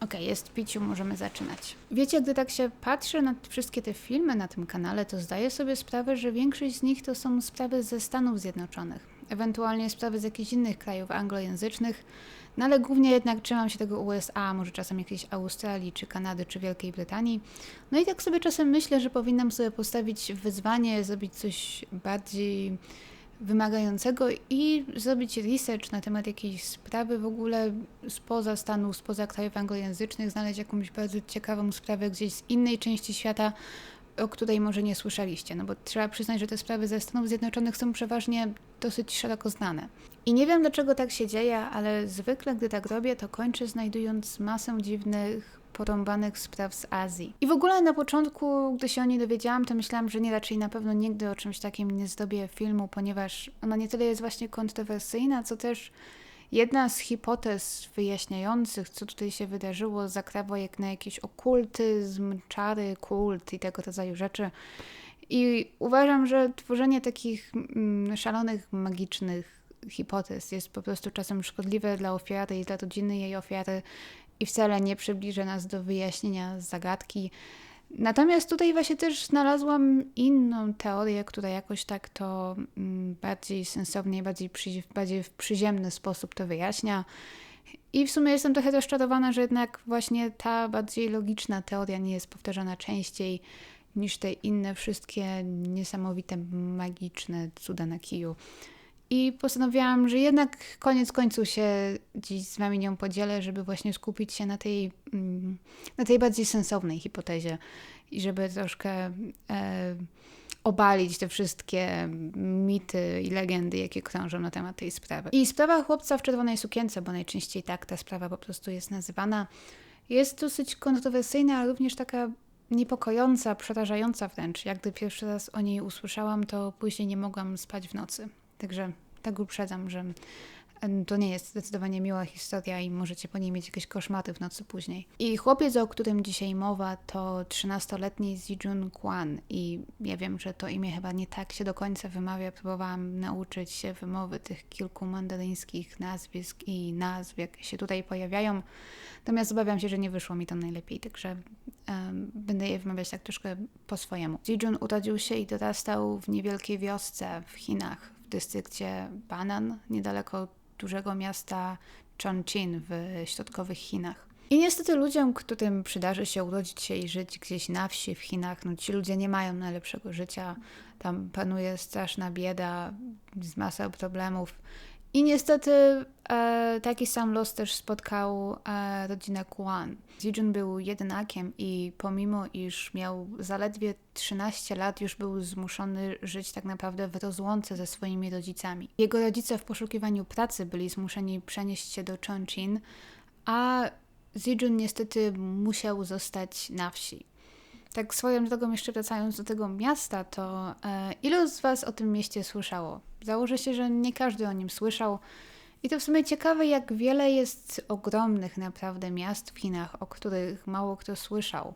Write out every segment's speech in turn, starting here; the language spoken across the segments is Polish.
Okej, jest piciu, możemy zaczynać. Wiecie, gdy tak się patrzę na wszystkie te filmy na tym kanale, to zdaję sobie sprawę, że większość z nich to są sprawy ze Stanów Zjednoczonych, ewentualnie sprawy z jakichś innych krajów anglojęzycznych, no ale głównie jednak trzymam się tego USA, może czasem jakiejś Australii, czy Kanady, czy Wielkiej Brytanii. No i tak sobie czasem myślę, że powinnam sobie postawić wyzwanie, zrobić coś bardziej wymagającego i zrobić research na temat jakiejś sprawy w ogóle spoza Stanów, spoza krajów anglojęzycznych, znaleźć jakąś bardzo ciekawą sprawę gdzieś z innej części świata, o której może nie słyszeliście. No bo trzeba przyznać, że te sprawy ze Stanów Zjednoczonych są przeważnie dosyć szeroko znane. I nie wiem dlaczego tak się dzieje, ale zwykle gdy tak robię, to kończę znajdując masę dziwnych porąbanych spraw z Azji. I w ogóle na początku, gdy się o niej dowiedziałam, to myślałam, że nie, raczej na pewno nigdy o czymś takim nie zdobię filmu, ponieważ ona nie tyle jest właśnie kontrowersyjna, co też jedna z hipotez wyjaśniających, co tutaj się wydarzyło, zakrawa jak na jakiś okultyzm, czary, kult i tego rodzaju rzeczy. I uważam, że tworzenie takich mm, szalonych, magicznych hipotez jest po prostu czasem szkodliwe dla ofiary i dla rodziny jej ofiary i wcale nie przybliży nas do wyjaśnienia zagadki. Natomiast tutaj właśnie też znalazłam inną teorię, która jakoś tak to mm, bardziej sensownie, bardziej, przy, bardziej w przyziemny sposób to wyjaśnia. I w sumie jestem trochę rozczarowana, że jednak właśnie ta bardziej logiczna teoria nie jest powtarzana częściej niż te inne wszystkie niesamowite, magiczne cuda na kiju. I postanowiłam, że jednak koniec końców się dziś z Wami nią podzielę, żeby właśnie skupić się na tej, mm, na tej bardziej sensownej hipotezie i żeby troszkę e, obalić te wszystkie mity i legendy, jakie krążą na temat tej sprawy. I sprawa chłopca w czerwonej sukience, bo najczęściej tak ta sprawa po prostu jest nazywana, jest dosyć kontrowersyjna, ale również taka niepokojąca, przerażająca wręcz. Jak gdy pierwszy raz o niej usłyszałam, to później nie mogłam spać w nocy. Także tak uprzedzam, że to nie jest zdecydowanie miła historia i możecie po niej mieć jakieś koszmaty w nocy później. I chłopiec, o którym dzisiaj mowa, to 13-letni Zijun Kwan i ja wiem, że to imię chyba nie tak się do końca wymawia. Próbowałam nauczyć się wymowy tych kilku mandaryńskich nazwisk i nazw, jakie się tutaj pojawiają. Natomiast obawiam się, że nie wyszło mi to najlepiej, także um, będę je wymawiać tak troszkę po swojemu. Zijun urodził się i dorastał w niewielkiej wiosce w Chinach, dystrykcie Banan, niedaleko dużego miasta Chongqing w środkowych Chinach. I niestety ludziom, którym przydarzy się urodzić się i żyć gdzieś na wsi w Chinach, no ci ludzie nie mają najlepszego życia. Tam panuje straszna bieda, z masą problemów. I niestety e, taki sam los też spotkał e, rodzinę Kwan. Zijun był jedynakiem i pomimo iż miał zaledwie 13 lat, już był zmuszony żyć tak naprawdę w rozłące ze swoimi rodzicami. Jego rodzice w poszukiwaniu pracy byli zmuszeni przenieść się do Chongqing, a Zijun niestety musiał zostać na wsi. Tak swoją drogą jeszcze wracając do tego miasta, to e, ilu z Was o tym mieście słyszało? Założę się, że nie każdy o nim słyszał. I to w sumie ciekawe, jak wiele jest ogromnych naprawdę miast w Chinach, o których mało kto słyszał.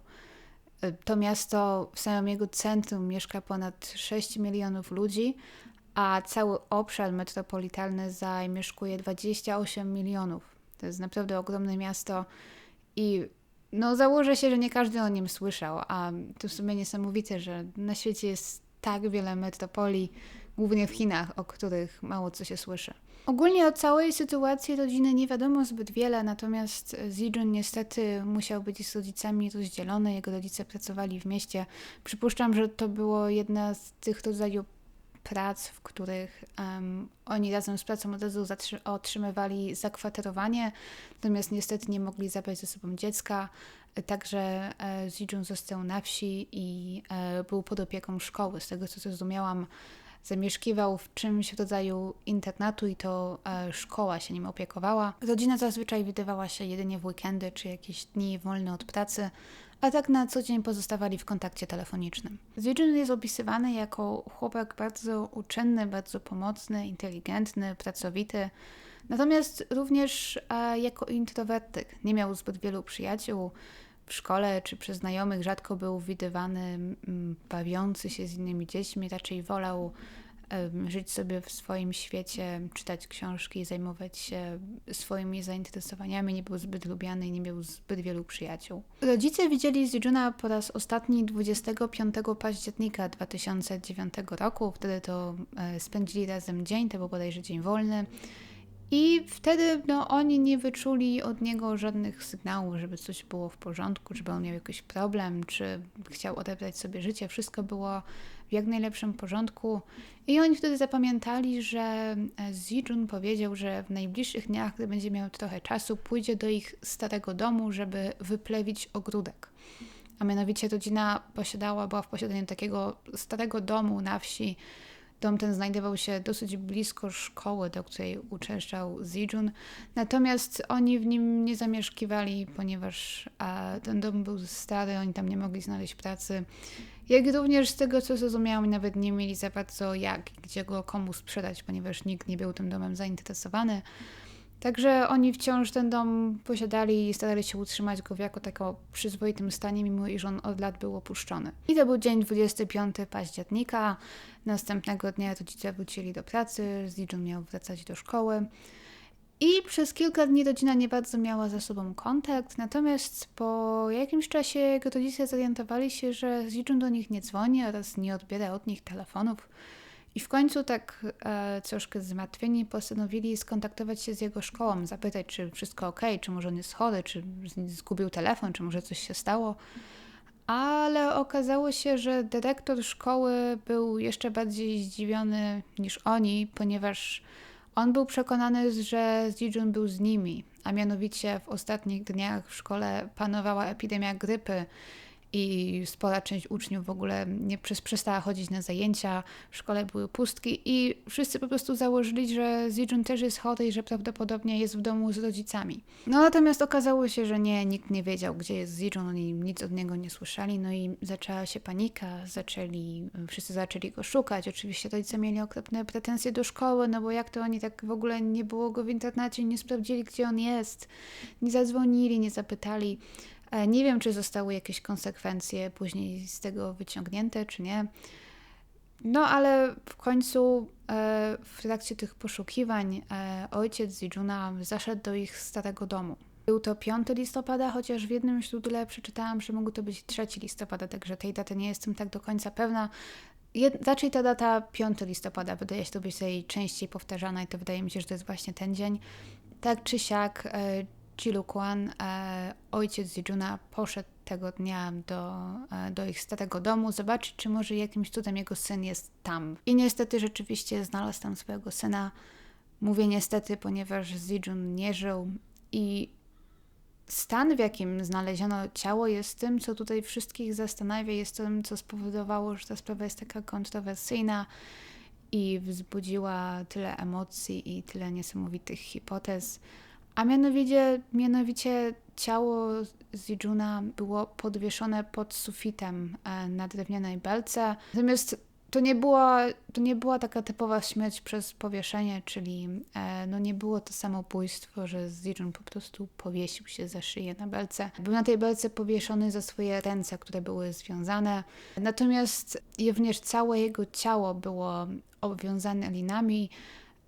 E, to miasto w samym jego centrum mieszka ponad 6 milionów ludzi, a cały obszar metropolitalny zamieszkuje 28 milionów. To jest naprawdę ogromne miasto i no założę się, że nie każdy o nim słyszał, a to w sumie niesamowite, że na świecie jest tak wiele metropolii, głównie w Chinach, o których mało co się słyszy. Ogólnie o całej sytuacji rodziny nie wiadomo zbyt wiele, natomiast Zijun niestety musiał być z rodzicami rozdzielony. Jego rodzice pracowali w mieście. Przypuszczam, że to było jedna z tych rodzajów prac, w których um, oni razem z pracą od razu otrzymywali zakwaterowanie, natomiast niestety nie mogli zabrać ze sobą dziecka. Także e, Zijun został na wsi i e, był pod opieką szkoły. Z tego co zrozumiałam, zamieszkiwał w czymś w rodzaju internatu i to e, szkoła się nim opiekowała. Rodzina zazwyczaj widywała się jedynie w weekendy czy jakieś dni wolne od pracy, a tak na co dzień pozostawali w kontakcie telefonicznym. Zwiedrzyn jest opisywany jako chłopak bardzo uczynny, bardzo pomocny, inteligentny, pracowity, natomiast również e, jako introwertyk. Nie miał zbyt wielu przyjaciół, w szkole czy przez znajomych rzadko był widywany bawiący się z innymi dziećmi, raczej wolał żyć sobie w swoim świecie, czytać książki, zajmować się swoimi zainteresowaniami. Nie był zbyt lubiany i nie miał zbyt wielu przyjaciół. Rodzice widzieli Zijuna po raz ostatni 25 października 2009 roku. Wtedy to e, spędzili razem dzień, to był bodajże dzień wolny. I wtedy no, oni nie wyczuli od niego żadnych sygnałów, żeby coś było w porządku, żeby on miał jakiś problem, czy chciał odebrać sobie życie. Wszystko było w jak najlepszym porządku. I oni wtedy zapamiętali, że Zijun powiedział, że w najbliższych dniach, gdy będzie miał trochę czasu, pójdzie do ich starego domu, żeby wyplewić ogródek. A mianowicie rodzina posiadała, była w posiadaniu takiego starego domu na wsi, Dom ten znajdował się dosyć blisko szkoły, do której uczęszczał Zijun, natomiast oni w nim nie zamieszkiwali, ponieważ a, ten dom był stary, oni tam nie mogli znaleźć pracy. Jak również z tego, co zrozumiałam, nawet nie mieli za bardzo jak, gdzie go komu sprzedać, ponieważ nikt nie był tym domem zainteresowany. Także oni wciąż ten dom posiadali i starali się utrzymać go w jako tako przyzwoitym stanie, mimo iż on od lat był opuszczony. I to był dzień 25 października. Następnego dnia rodzice wrócili do pracy, Zijun miał wracać do szkoły. I przez kilka dni rodzina nie bardzo miała ze sobą kontakt, natomiast po jakimś czasie jego rodzice zorientowali się, że Zijun do nich nie dzwoni oraz nie odbiera od nich telefonów. I w końcu tak e, troszkę zmartwieni postanowili skontaktować się z jego szkołą, zapytać, czy wszystko ok, czy może on jest chory, czy zgubił telefon, czy może coś się stało. Ale okazało się, że dyrektor szkoły był jeszcze bardziej zdziwiony niż oni, ponieważ on był przekonany, że Zijun był z nimi, a mianowicie w ostatnich dniach w szkole panowała epidemia grypy i spora część uczniów w ogóle nie przestała chodzić na zajęcia, w szkole były pustki i wszyscy po prostu założyli, że Zijun też jest chory i że prawdopodobnie jest w domu z rodzicami. No natomiast okazało się, że nie, nikt nie wiedział, gdzie jest Zijun, oni nic od niego nie słyszeli, no i zaczęła się panika, zaczęli, wszyscy zaczęli go szukać, oczywiście rodzice mieli okropne pretensje do szkoły, no bo jak to oni tak w ogóle nie było go w internecie, nie sprawdzili, gdzie on jest, nie zadzwonili, nie zapytali. E, nie wiem, czy zostały jakieś konsekwencje później z tego wyciągnięte, czy nie. No, ale w końcu e, w trakcie tych poszukiwań e, ojciec Zijuna zaszedł do ich starego domu. Był to 5 listopada, chociaż w jednym źródle przeczytałam, że mógł to być 3 listopada, także tej daty nie jestem tak do końca pewna. Raczej ta data 5 listopada wydaje się to być częściej powtarzana i to wydaje mi się, że to jest właśnie ten dzień. Tak czy siak, Jilu Kwan, e, ojciec Zijuna, poszedł tego dnia do, e, do ich starego domu, zobaczyć, czy może jakimś cudem jego syn jest tam. I niestety rzeczywiście znalazł tam swojego syna. Mówię niestety, ponieważ Zijun nie żył i stan, w jakim znaleziono ciało, jest tym, co tutaj wszystkich zastanawia, jest tym, co spowodowało, że ta sprawa jest taka kontrowersyjna i wzbudziła tyle emocji i tyle niesamowitych hipotez. A mianowicie, mianowicie ciało Zijuna było podwieszone pod sufitem e, na drewnianej belce. Natomiast to nie była, to nie była taka typowa śmierć przez powieszenie, czyli e, no nie było to samobójstwo, że Zijun po prostu powiesił się za szyję na belce. Był na tej belce powieszony za swoje ręce, które były związane. Natomiast również całe jego ciało było obwiązane linami,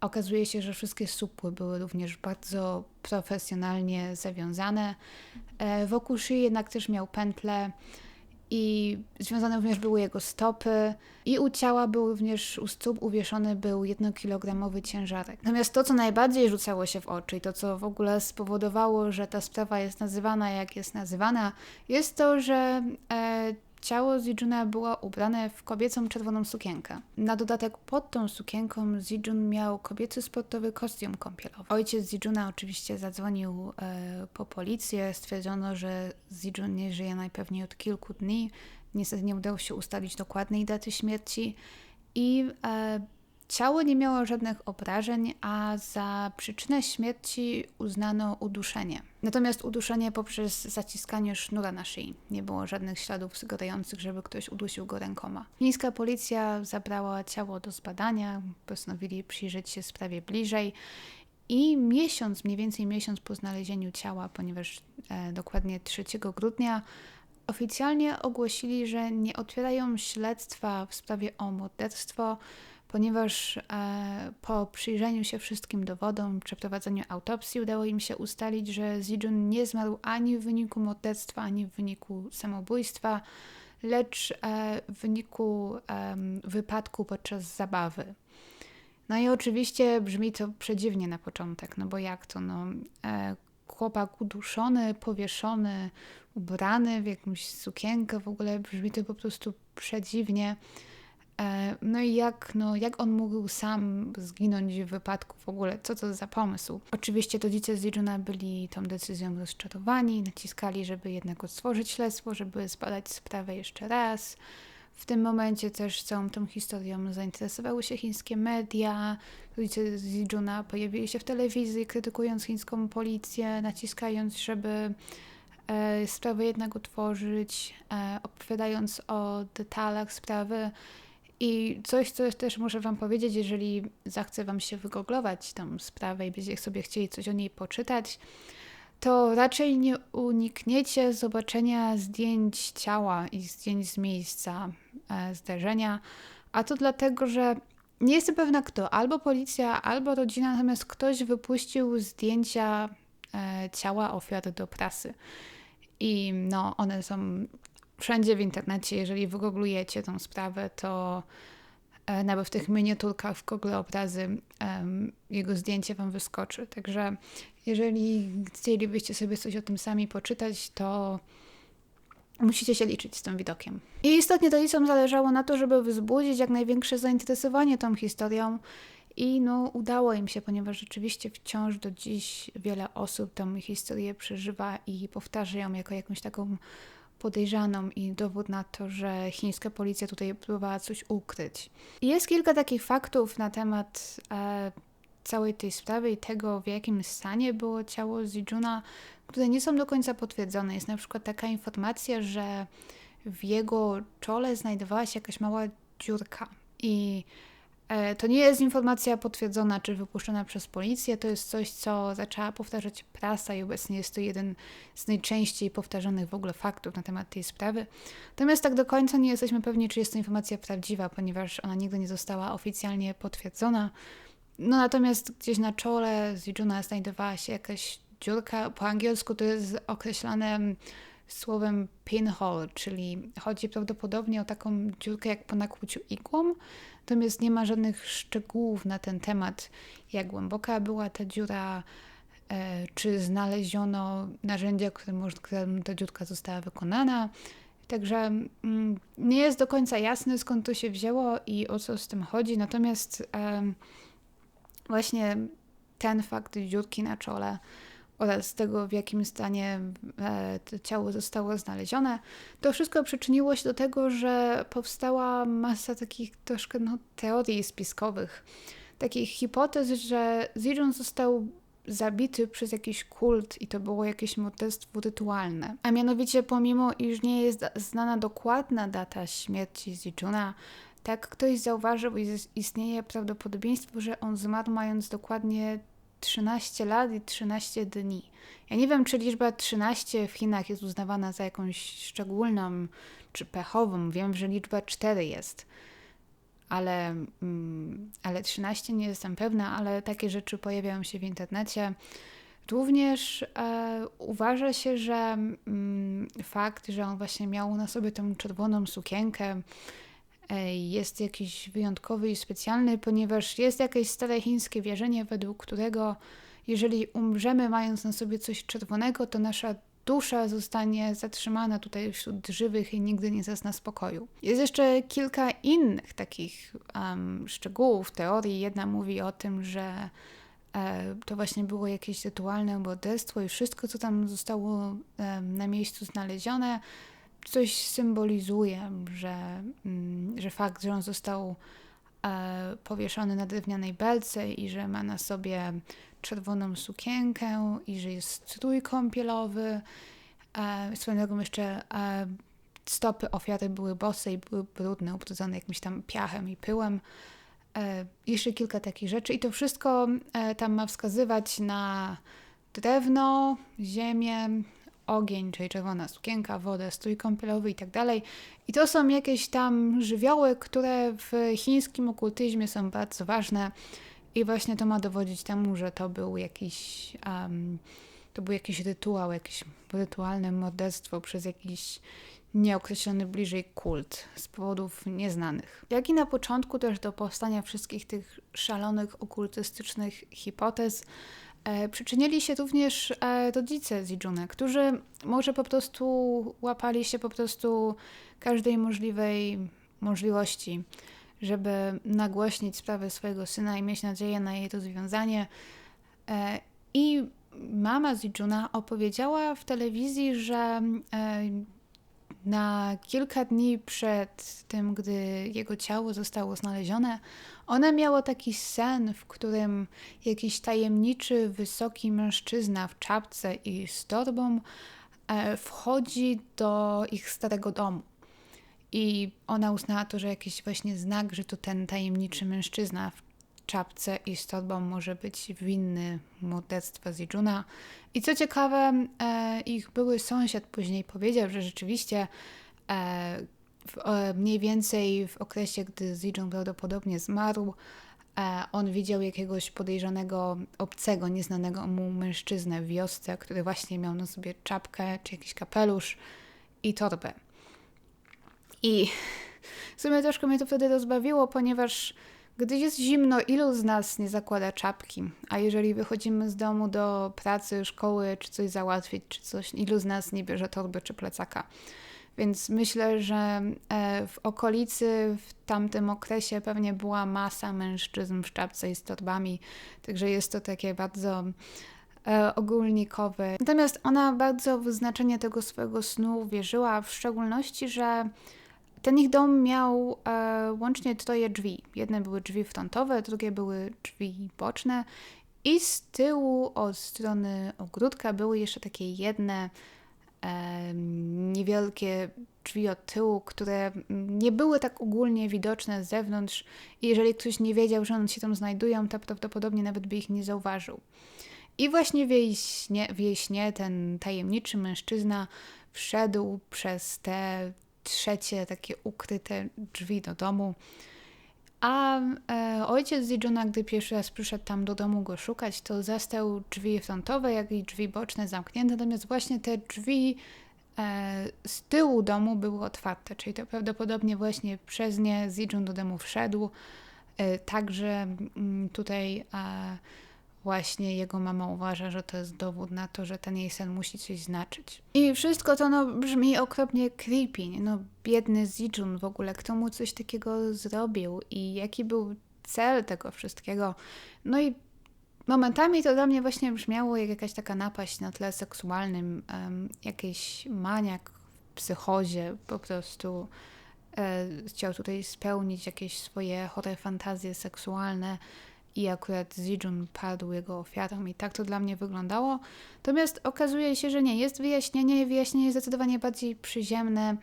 Okazuje się, że wszystkie supły były również bardzo profesjonalnie zawiązane. E, wokół szyi jednak też miał pętle i związane również były jego stopy i u ciała był również, u stóp uwieszony był jednokilogramowy ciężarek. Natomiast to, co najbardziej rzucało się w oczy i to, co w ogóle spowodowało, że ta sprawa jest nazywana jak jest nazywana, jest to, że e, Ciało Zijuna było ubrane w kobiecą czerwoną sukienkę. Na dodatek pod tą sukienką Zijun miał kobiecy sportowy kostium kąpielowy. Ojciec Zijuna oczywiście zadzwonił e, po policję. Stwierdzono, że Zijun nie żyje najpewniej od kilku dni. Niestety nie udało się ustalić dokładnej daty śmierci i e, Ciało nie miało żadnych obrażeń, a za przyczynę śmierci uznano uduszenie. Natomiast uduszenie poprzez zaciskanie sznura na szyi. Nie było żadnych śladów sugerujących, żeby ktoś udusił go rękoma. Chińska policja zabrała ciało do zbadania, postanowili przyjrzeć się sprawie bliżej i miesiąc, mniej więcej miesiąc po znalezieniu ciała, ponieważ e, dokładnie 3 grudnia oficjalnie ogłosili, że nie otwierają śledztwa w sprawie o morderstwo, ponieważ e, po przyjrzeniu się wszystkim dowodom, przeprowadzeniu autopsji, udało im się ustalić, że Zijun nie zmarł ani w wyniku morderstwa, ani w wyniku samobójstwa, lecz e, w wyniku e, wypadku podczas zabawy. No i oczywiście brzmi to przedziwnie na początek, no bo jak to, no, e, chłopak uduszony, powieszony, ubrany w jakąś sukienkę, w ogóle brzmi to po prostu przedziwnie. E, no i jak, no, jak on mógł sam zginąć w wypadku w ogóle? Co to za pomysł? Oczywiście rodzice Zijuna byli tą decyzją rozczarowani, naciskali, żeby jednak otworzyć śledztwo, żeby zbadać sprawę jeszcze raz. W tym momencie też całą tą historią zainteresowały się chińskie media. Rodzice Zijuna pojawili się w telewizji, krytykując chińską policję, naciskając, żeby e, sprawę jednak otworzyć, e, opowiadając o detalach sprawy. I coś, co też muszę Wam powiedzieć, jeżeli zachce Wam się wygooglować tą sprawę i będziecie sobie chcieli coś o niej poczytać, to raczej nie unikniecie zobaczenia zdjęć ciała i zdjęć z miejsca e, zdarzenia, a to dlatego, że nie jestem pewna kto, albo policja, albo rodzina, natomiast ktoś wypuścił zdjęcia e, ciała ofiar do prasy. I no, one są wszędzie w internecie, jeżeli wygooglujecie tą sprawę, to e, nawet w tych miniaturkach w Google obrazy jego zdjęcie Wam wyskoczy. Także jeżeli chcielibyście sobie coś o tym sami poczytać, to musicie się liczyć z tym widokiem. I istotnie rodzicom zależało na to, żeby wzbudzić jak największe zainteresowanie tą historią i no, udało im się, ponieważ rzeczywiście wciąż do dziś wiele osób tę historię przeżywa i powtarza ją jako jakąś taką podejrzaną i dowód na to, że chińska policja tutaj próbowała coś ukryć. Jest kilka takich faktów na temat e, całej tej sprawy i tego, w jakim stanie było ciało Zijuna, które nie są do końca potwierdzone. Jest na przykład taka informacja, że w jego czole znajdowała się jakaś mała dziurka i to nie jest informacja potwierdzona czy wypuszczona przez policję, to jest coś, co zaczęła powtarzać prasa i obecnie jest to jeden z najczęściej powtarzanych w ogóle faktów na temat tej sprawy. Natomiast tak do końca nie jesteśmy pewni, czy jest to informacja prawdziwa, ponieważ ona nigdy nie została oficjalnie potwierdzona. No natomiast gdzieś na czole Zijuna znajdowała się jakaś dziurka, po angielsku to jest określane słowem pinhole, czyli chodzi prawdopodobnie o taką dziurkę jak po nakłuciu igłą, natomiast nie ma żadnych szczegółów na ten temat, jak głęboka była ta dziura, e, czy znaleziono narzędzia, którym, ta dziurka została wykonana. Także mm, nie jest do końca jasne, skąd to się wzięło i o co z tym chodzi, natomiast właśnie ten fakt dziurki na czole oraz tego, w jakim stanie e, to ciało zostało znalezione, to wszystko przyczyniło się do tego, że powstała masa takich troszkę no, teorii spiskowych, takich hipotez, że Zijun został zabity przez jakiś kult i to było jakieś morderstwo rytualne. A mianowicie, pomimo iż nie jest znana dokładna data śmierci Zijuna, tak ktoś zauważył, istnieje prawdopodobieństwo, że on zmarł mając dokładnie 13 lat i 13 dni. Ja nie wiem, czy liczba 13 w Chinach jest uznawana za jakąś szczególną czy pechową. Wiem, że liczba 4 jest, ale, mm, ale 13 nie jestem pewna, ale takie rzeczy pojawiają się w internecie. Również e, uważa się, że mm, fakt, że on właśnie miał na sobie tę czerwoną sukienkę, jest jakiś wyjątkowy i specjalny, ponieważ jest jakieś stare chińskie wierzenie, według którego jeżeli umrzemy mając na sobie coś czerwonego, to nasza dusza zostanie zatrzymana tutaj wśród żywych i nigdy nie zazna spokoju. Jest jeszcze kilka innych takich um, szczegółów, teorii. Jedna mówi o tym, że e, to właśnie było jakieś rytualne morderstwo i wszystko, co tam zostało e, na miejscu znalezione, coś symbolizuje, że, mm, że fakt, że on został e, powieszony na drewnianej belce i że ma na sobie czerwoną sukienkę i że jest strój kąpielowy. E, swoją drogą jeszcze e, stopy ofiary były bose i były brudne, ubrudzone jakimś tam piachem i pyłem. E, jeszcze kilka takich rzeczy i to wszystko e, tam ma wskazywać na drewno, ziemię, ogień, czyli czerwona sukienka, wodę, strój kąpielowy i tak dalej. I to są jakieś tam żywioły, które w chińskim okultyzmie są bardzo ważne. I właśnie to ma dowodzić temu, że to był jakiś, um, to był jakiś rytuał, jakieś rytualne morderstwo przez jakiś nieokreślony bliżej kult z powodów nieznanych. Jak i na początku też do powstania wszystkich tych szalonych okultystycznych hipotez przyczynili się również e, rodzice Zijuna, którzy może po prostu łapali się po prostu każdej możliwej możliwości, żeby nagłośnić sprawę swojego syna i mieć nadzieję na jej rozwiązanie. E, I mama Zijuna opowiedziała w telewizji, że e, na kilka dni przed tym, gdy jego ciało zostało znalezione, ona miała taki sen, w którym jakiś tajemniczy, wysoki mężczyzna w czapce i z torbą e, wchodzi do ich starego domu. I ona uznała to, że jakiś właśnie znak, że to ten tajemniczy mężczyzna w czapce i z torbą może być winny morderstwa Zijuna. I co ciekawe, e, ich były sąsiad później powiedział, że rzeczywiście e, w, e, mniej więcej w okresie, gdy Zijun prawdopodobnie zmarł, e, on widział jakiegoś podejrzanego, obcego, nieznanego mu mężczyznę w wiosce, który właśnie miał na sobie czapkę czy jakiś kapelusz i torbę. I w sumie troszkę mnie to wtedy rozbawiło, ponieważ gdy jest zimno, ilu z nas nie zakłada czapki? A jeżeli wychodzimy z domu do pracy, szkoły, czy coś załatwić, czy coś, ilu z nas nie bierze torby czy plecaka? Więc myślę, że e, w okolicy w tamtym okresie pewnie była masa mężczyzn w czapce i z torbami, także jest to takie bardzo e, ogólnikowe. Natomiast ona bardzo w znaczenie tego swojego snu wierzyła, w szczególności, że ten ich dom miał e, łącznie troje drzwi. Jedne były drzwi frontowe, drugie były drzwi boczne i z tyłu od strony ogródka były jeszcze takie jedne niewielkie drzwi od tyłu, które nie były tak ogólnie widoczne z zewnątrz i jeżeli ktoś nie wiedział, że one się tam znajdują, to prawdopodobnie nawet by ich nie zauważył. I właśnie w jej śnie, w jej śnie ten tajemniczy mężczyzna wszedł przez te trzecie takie ukryte drzwi do domu. A e, ojciec Zijuna, gdy pierwszy raz przyszedł tam do domu go szukać, to zastał drzwi frontowe, jak i drzwi boczne zamknięte, natomiast właśnie te drzwi e, z tyłu domu były otwarte, czyli to prawdopodobnie właśnie przez nie Zijun do domu wszedł. E, także mm, tutaj e, właśnie jego mama uważa, że to jest dowód na to, że ten jej sen musi coś znaczyć. I wszystko to no, brzmi okropnie creepy. No, biedny Zijun w ogóle, kto mu coś takiego zrobił i jaki był cel tego wszystkiego. No i momentami to dla mnie właśnie brzmiało jak jakaś taka napaść na tle seksualnym, um, jakiś maniak w psychozie po prostu e, chciał tutaj spełnić jakieś swoje chore fantazje seksualne i akurat Zijun padł jego ofiarą i tak to dla mnie wyglądało. Natomiast okazuje się, że nie. Jest wyjaśnienie, wyjaśnienie zdecydowanie bardziej przyziemne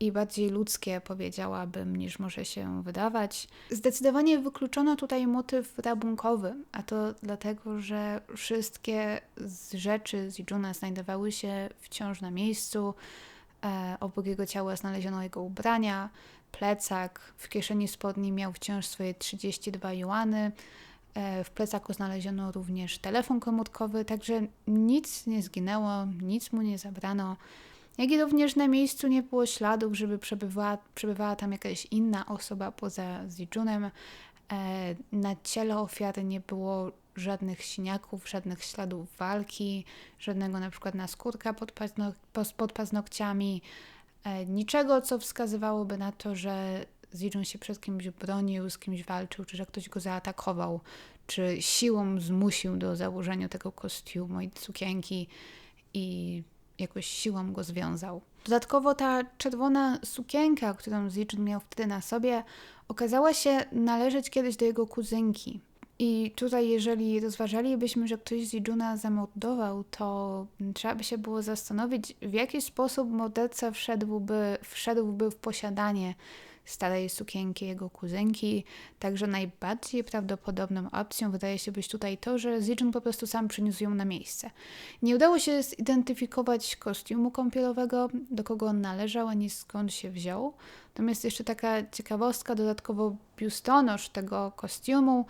i bardziej ludzkie, powiedziałabym, niż może się wydawać. Zdecydowanie wykluczono tutaj motyw rabunkowy, a to dlatego, że wszystkie z rzeczy Zijuna znajdowały się wciąż na miejscu. E, obok jego ciała znaleziono jego ubrania, plecak. W kieszeni spodni miał wciąż swoje 32 juany. E, w plecaku znaleziono również telefon komórkowy, także nic nie zginęło, nic mu nie zabrano. Jak i również na miejscu nie było śladów, żeby przebywała, przebywała tam jakaś inna osoba poza Zijunem. E, na ciele ofiary nie było żadnych siniaków, żadnych śladów walki, żadnego na przykład naskórka pod, paznok pod paznokciami, E, niczego, co wskazywałoby na to, że Zijun się przed kimś bronił, z kimś walczył, czy że ktoś go zaatakował, czy siłą zmusił do założenia tego kostiumu i sukienki i jakoś siłą go związał. Dodatkowo ta czerwona sukienka, którą Zijun miał wtedy na sobie, okazała się należeć kiedyś do jego kuzynki. I tutaj, jeżeli rozważalibyśmy, że ktoś z Zijuna zamordował, to trzeba by się było zastanowić, w jaki sposób morderca wszedłby, wszedłby w posiadanie starej sukienki jego kuzynki. Także najbardziej prawdopodobną opcją wydaje się być tutaj to, że Zijun po prostu sam przyniósł ją na miejsce. Nie udało się zidentyfikować kostiumu kąpielowego, do kogo on należał, ani skąd się wziął. Natomiast jeszcze taka ciekawostka, dodatkowo biustonosz tego kostiumu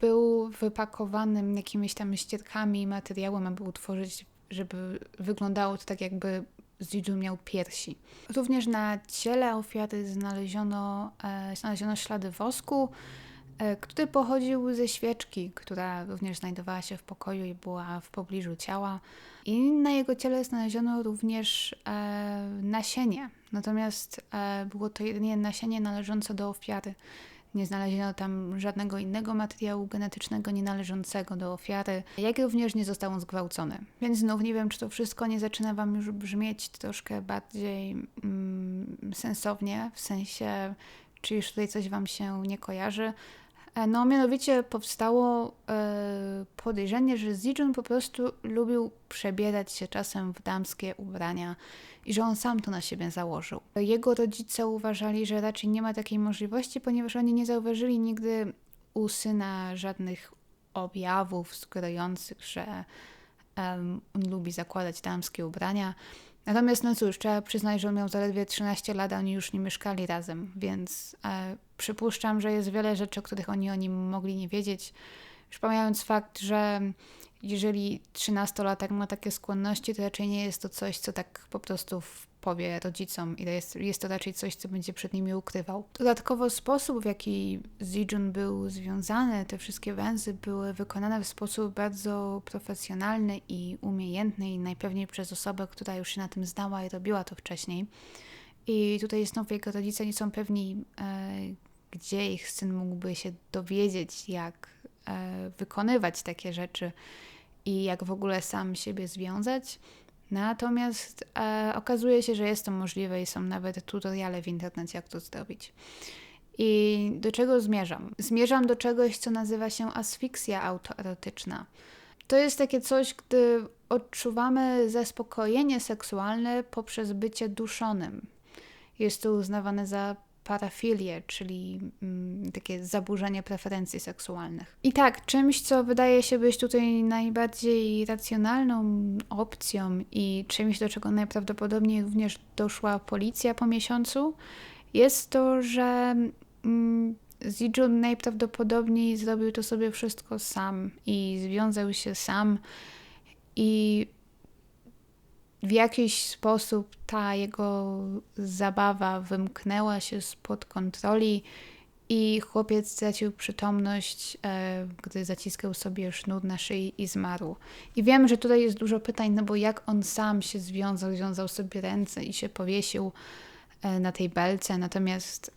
był wypakowanym jakimiś tam ścierkami materiałem, aby utworzyć, żeby wyglądało to tak jakby Zidu miał piersi. Również na ciele ofiary znaleziono, e, znaleziono ślady wosku, e, który pochodził ze świeczki, która również znajdowała się w pokoju i była w pobliżu ciała. I na jego ciele znaleziono również e, nasienie, natomiast e, było to jedynie nasienie należące do ofiary. Nie znaleziono tam żadnego innego materiału genetycznego nie należącego do ofiary, jak również nie został on zgwałcony. Więc znów nie wiem, czy to wszystko nie zaczyna Wam już brzmieć troszkę bardziej mm, sensownie, w sensie, czy już tutaj coś Wam się nie kojarzy. E, no, mianowicie powstało e, podejrzenie, że Zijun po prostu lubił przebierać się czasem w damskie ubrania i że on sam to na siebie założył. Jego rodzice uważali, że raczej nie ma takiej możliwości, ponieważ oni nie zauważyli nigdy u syna żadnych objawów sugerujących, że on lubi zakładać damskie ubrania. Natomiast no cóż, trzeba przyznać, że on miał zaledwie 13 lat, a oni już nie mieszkali razem, więc e, przypuszczam, że jest wiele rzeczy, o których oni o nim mogli nie wiedzieć. Już pomijając fakt, że jeżeli 13-latek ma takie skłonności, to raczej nie jest to coś, co tak po prostu powie rodzicom i jest, jest to raczej coś, co będzie przed nimi ukrywał. Dodatkowo sposób, w jaki Zijun był związany, te wszystkie węzy były wykonane w sposób bardzo profesjonalny i umiejętny i najpewniej przez osobę, która już się na tym znała i robiła to wcześniej. I tutaj znowu jego rodzice nie są pewni, e, gdzie ich syn mógłby się dowiedzieć, jak e, wykonywać takie rzeczy i jak w ogóle sam siebie związać. Natomiast e, okazuje się, że jest to możliwe i są nawet tutoriale w internecie, jak to zrobić. I do czego zmierzam? Zmierzam do czegoś, co nazywa się asfiksja autoerotyczna. To jest takie coś, gdy odczuwamy zaspokojenie seksualne poprzez bycie duszonym. Jest to uznawane za parafilię, czyli mm, takie zaburzenie preferencji seksualnych. I tak, czymś, co wydaje się być tutaj najbardziej racjonalną opcją i czymś, do czego najprawdopodobniej również doszła policja po miesiącu, jest to, że mm, Zijun najprawdopodobniej zrobił to sobie wszystko sam i związał się sam i w jakiś sposób ta jego zabawa wymknęła się spod kontroli i chłopiec stracił przytomność, e, gdy zaciskał sobie sznur na szyi i zmarł. I wiem, że tutaj jest dużo pytań, no bo jak on sam się związał, związał sobie ręce i się powiesił e, na tej belce, natomiast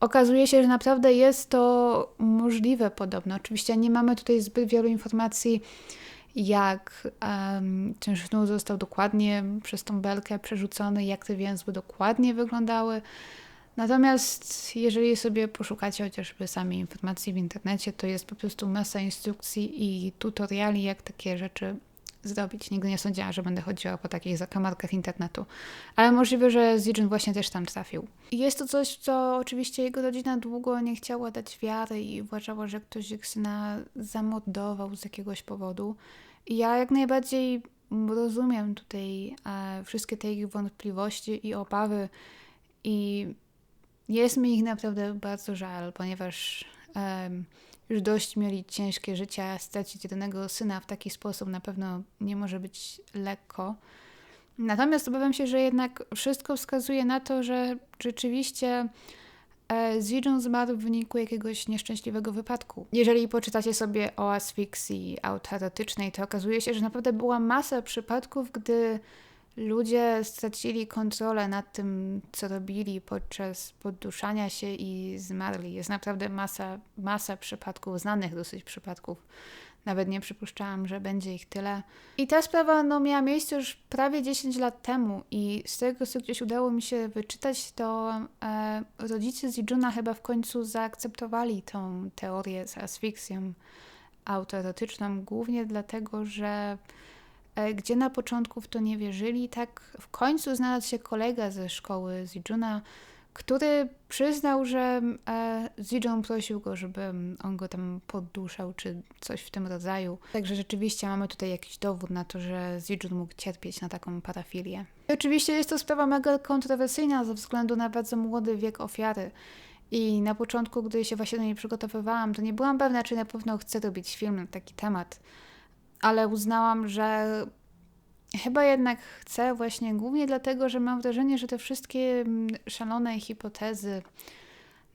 okazuje się, że naprawdę jest to możliwe podobno. Oczywiście nie mamy tutaj zbyt wielu informacji jak um, ten sznur został dokładnie przez tą belkę przerzucony, jak te więzły dokładnie wyglądały. Natomiast jeżeli sobie poszukacie chociażby sami informacji w internecie, to jest po prostu masa instrukcji i tutoriali, jak takie rzeczy zrobić. Nigdy nie sądziłam, że będę chodziła po takich zakamarkach internetu. Ale możliwe, że Zijin właśnie też tam trafił. Jest to coś, co oczywiście jego rodzina długo nie chciała dać wiary i uważała, że ktoś ich syna zamordował z jakiegoś powodu. Ja jak najbardziej rozumiem tutaj e, wszystkie te ich wątpliwości i obawy i jest mi ich naprawdę bardzo żal, ponieważ um, już dość mieli ciężkie życie, a stracić jedynego syna w taki sposób na pewno nie może być lekko. Natomiast obawiam się, że jednak wszystko wskazuje na to, że rzeczywiście e, Zijun zmarł w wyniku jakiegoś nieszczęśliwego wypadku. Jeżeli poczytacie sobie o asfiksji autoerotycznej, to okazuje się, że naprawdę była masa przypadków, gdy ludzie stracili kontrolę nad tym, co robili podczas podduszania się i zmarli. Jest naprawdę masa, masa przypadków, znanych dosyć przypadków. Nawet nie przypuszczałam, że będzie ich tyle. I ta sprawa no, miała miejsce już prawie 10 lat temu i z tego, co gdzieś udało mi się wyczytać, to e, rodzice Zijuna chyba w końcu zaakceptowali tą teorię z asfiksją autoerotyczną, głównie dlatego, że gdzie na początku w to nie wierzyli, tak w końcu znalazł się kolega ze szkoły Zijuna, który przyznał, że e, Zijon prosił go, żeby on go tam podduszał, czy coś w tym rodzaju. Także rzeczywiście mamy tutaj jakiś dowód na to, że Zijon mógł cierpieć na taką parafilię. I oczywiście jest to sprawa mega kontrowersyjna ze względu na bardzo młody wiek ofiary. I na początku, gdy się właśnie do niej przygotowywałam, to nie byłam pewna, czy na pewno chcę robić film na taki temat. Ale uznałam, że Chyba jednak chcę właśnie głównie dlatego, że mam wrażenie, że te wszystkie mm, szalone hipotezy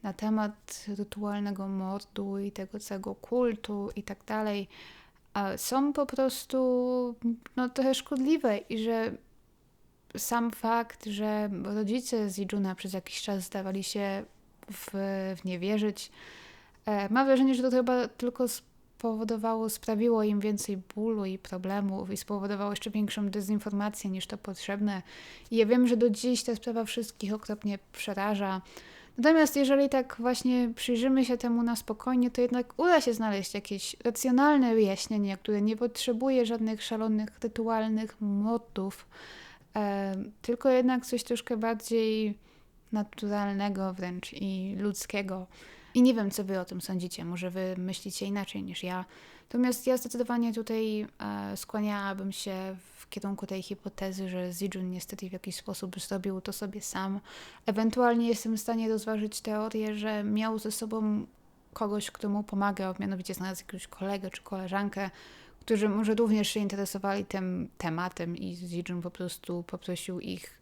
na temat rytualnego mordu i tego całego kultu i tak dalej są po prostu no, trochę szkodliwe i że sam fakt, że rodzice Zijuna przez jakiś czas zdawali się w, w nie wierzyć, e, mam wrażenie, że to chyba tylko spowodowało, sprawiło im więcej bólu i problemów i spowodowało jeszcze większą dezinformację niż to potrzebne. I ja wiem, że do dziś ta sprawa wszystkich okropnie przeraża. Natomiast jeżeli tak właśnie przyjrzymy się temu na spokojnie, to jednak uda się znaleźć jakieś racjonalne wyjaśnienie, które nie potrzebuje żadnych szalonych, rytualnych modów, e, tylko jednak coś troszkę bardziej naturalnego wręcz i ludzkiego. I nie wiem, co wy o tym sądzicie. Może wy myślicie inaczej niż ja. Natomiast ja zdecydowanie tutaj e, skłaniałabym się w kierunku tej hipotezy, że Zijun niestety w jakiś sposób zrobił to sobie sam. Ewentualnie jestem w stanie rozważyć teorię, że miał ze sobą kogoś, kto mu pomagał, mianowicie znalazł jakiegoś kolegę czy koleżankę, którzy może również się interesowali tym tematem i Zijun po prostu poprosił ich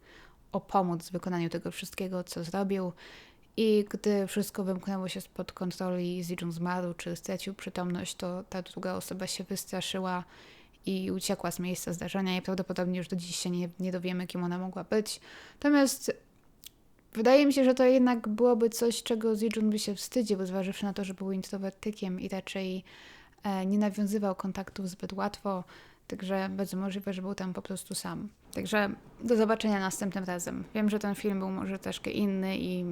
o pomoc w wykonaniu tego wszystkiego, co zrobił. I gdy wszystko wymknęło się spod kontroli, Zijun zmarł czy stracił przytomność, to ta druga osoba się wystraszyła i uciekła z miejsca zdarzenia i prawdopodobnie już do dziś się nie, nie dowiemy, kim ona mogła być. Natomiast wydaje mi się, że to jednak byłoby coś, czego Zijun by się wstydził, zważywszy na to, że był introwertykiem i raczej e, nie nawiązywał kontaktów zbyt łatwo. Także bardzo możliwe, że był tam po prostu sam. Także do zobaczenia następnym razem. Wiem, że ten film był może troszkę inny i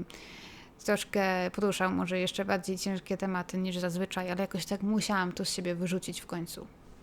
troszkę poruszał może jeszcze bardziej ciężkie tematy niż zazwyczaj, ale jakoś tak musiałam to z siebie wyrzucić w końcu.